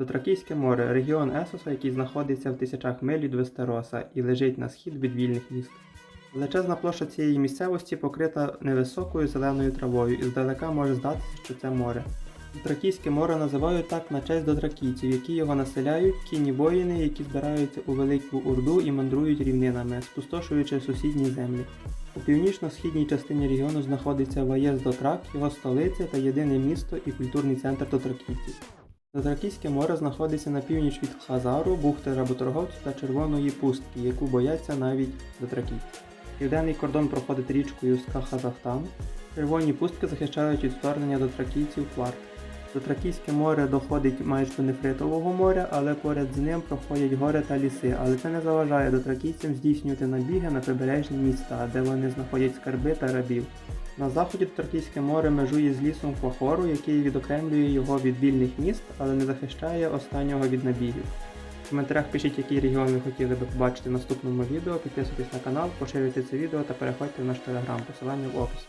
Дотракійське море регіон Есоса, який знаходиться в тисячах миль від Вестероса і лежить на схід від вільних міст. Величезна площа цієї місцевості покрита невисокою зеленою травою і здалека може здатися, що це море. Дотракійське море називають так на честь дотракійців, які його населяють, кінні воїни, які збираються у велику урду і мандрують рівнинами, спустошуючи сусідні землі. У північно-східній частині регіону знаходиться Ваєз Дотрак, його столиця та єдине місто і культурний центр дотракійців. Дотракійське море знаходиться на північ від Хазару, бухти работорговців та Червоної пустки, яку бояться навіть дотракійці. Південний кордон проходить річкою з Казахстану. Червоні пустки захищають від вторгнення дотракійців Кварт. Дотракійське море доходить майже до Нефритового моря, але поряд з ним проходять гори та ліси, але це не заважає дотракійцям здійснювати набіги на прибережні міста, де вони знаходять скарби та рабів. На заході Тартійське море межує з лісом Фахору, який відокремлює його від вільних міст, але не захищає останнього від набігів. В коментарях пишіть, який регіон ви хотіли би побачити в наступному відео, підписуйтесь на канал, поширюйте це відео та переходьте в наш телеграм, посилання в описі.